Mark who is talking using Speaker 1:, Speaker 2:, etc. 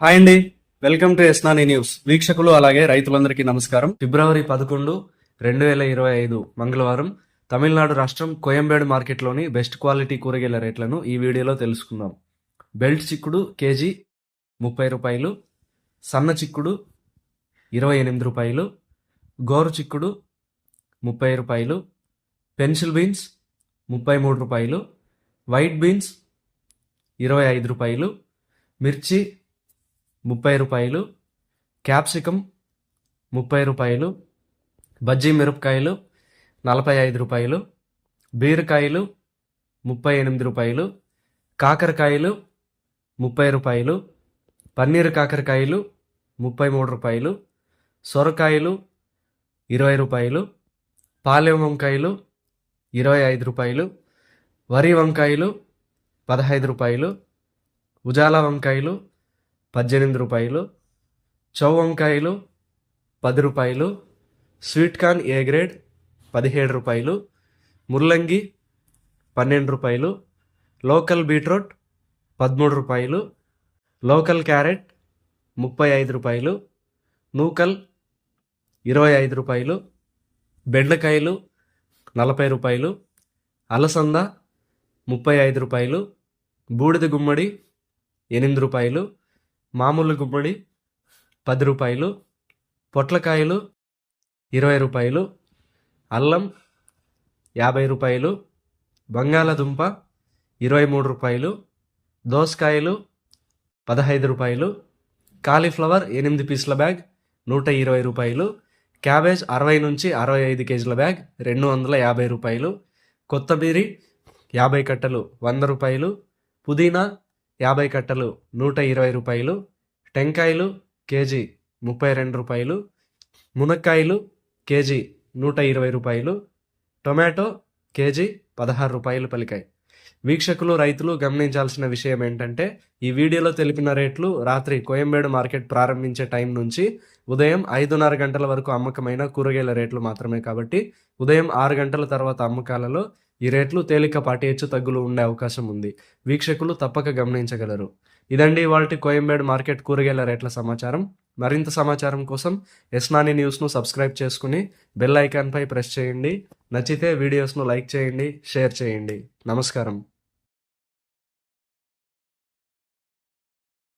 Speaker 1: Hi అండి. Welcome to ఎస్నాని news. వీక్షకులు అలాగే రైతులందరికీ నమస్కారం. ఫిబ్రవరి పదకొండు రెండు వేల ఇరవై ఐదు మంగళవారం తమిళనాడు రాష్ట్రం కోయంబేడు మార్కెట్లోని బెస్ట్ క్వాలిటీ కూరగాయల రేట్లను ఈ వీడియోలో తెలుసుకుందాం. బెల్ట్ చిక్కుడు కేజీ ముప్పై రూపాయలు సన్న చిక్కుడు ఇరవై ఎనిమిది రూపాయలు గోరు చిక్కుడు ముప్పై రూపాయలు పెన్సిల్ బీన్స్ ముప్పై మూడు రూపాయలు వైట్ బీన్స్ ఇరవై ఐదు రూపాయలు మిర్చి ముప్పై రూపాయలు క్యాప్సికమ్ ముప్పై రూపాయలు బజ్జీ మిరపకాయలు నలభై ఐదు రూపాయలు బీరకాయలు ముప్పై ఎనిమిది రూపాయలు కాకరకాయలు ముప్పై రూపాయలు పన్నీర్ కాకరకాయలు ముప్పై మూడు రూపాయలు సొరకాయలు ఇరవై రూపాయలు పాలెం వంకాయలు ఇరవై ఐదు రూపాయలు వరి వంకాయలు పదహైదు రూపాయలు ఉజాలా వంకాయలు పద్దెనిమిది రూపాయలు చౌ వంకాయలు పది రూపాయలు స్వీట్ కార్న్ ఏ గ్రేడ్ పదిహేడు రూపాయలు ముల్లంగి పన్నెండు రూపాయలు లోకల్ బీట్రూట్ పదమూడు రూపాయలు లోకల్ క్యారెట్ ముప్పై ఐదు రూపాయలు నూకల్ ఇరవై ఐదు రూపాయలు బెండకాయలు నలభై రూపాయలు అలసంద ముప్పై ఐదు రూపాయలు బూడిద గుమ్మడి ఎనిమిది రూపాయలు మామూలు గుమ్మడి పది రూపాయలు పొట్లకాయలు ఇరవై రూపాయలు అల్లం యాభై రూపాయలు బంగాళదుంప ఇరవై మూడు రూపాయలు దోసకాయలు పదహైదు రూపాయలు కాలీఫ్లవర్ ఎనిమిది పీసుల బ్యాగ్ నూట ఇరవై రూపాయలు క్యాబేజ్ అరవై నుంచి అరవై ఐదు కేజీల బ్యాగ్ రెండు వందల యాభై రూపాయలు కొత్తమీరి యాభై కట్టలు వంద రూపాయలు పుదీనా యాభై కట్టలు నూట ఇరవై రూపాయలు టెంకాయలు కేజీ ముప్పై రెండు రూపాయలు మునక్కాయలు కేజీ నూట ఇరవై రూపాయలు టొమాటో కేజీ పదహారు రూపాయలు పలికాయి. వీక్షకులు రైతులు గమనించాల్సిన విషయం ఏంటంటే ఈ వీడియోలో తెలిపిన రేట్లు రాత్రి కోయంబేడు మార్కెట్ ప్రారంభించే టైం నుంచి ఉదయం ఐదున్నర గంటల వరకు అమ్మకమైన కూరగాయల రేట్లు మాత్రమే కాబట్టి ఉదయం ఆరు గంటల తర్వాత అమ్మకాలలో ఈ రేట్లు తేలికపాటి హెచ్చు తగ్గులు ఉండే అవకాశం ఉంది. వీక్షకులు తప్పక గమనించగలరు. ఇదండి వాళ్ళ కోయంబేడు మార్కెట్ కూరగాయల రేట్ల సమాచారం. మరింత సమాచారం కోసం ఎస్నాని న్యూస్ను సబ్స్క్రైబ్ చేసుకుని బెల్ ఐకాన్పై ప్రెస్ చేయండి. నచ్చితే వీడియోస్ను లైక్ చేయండి షేర్ చేయండి. నమస్కారం.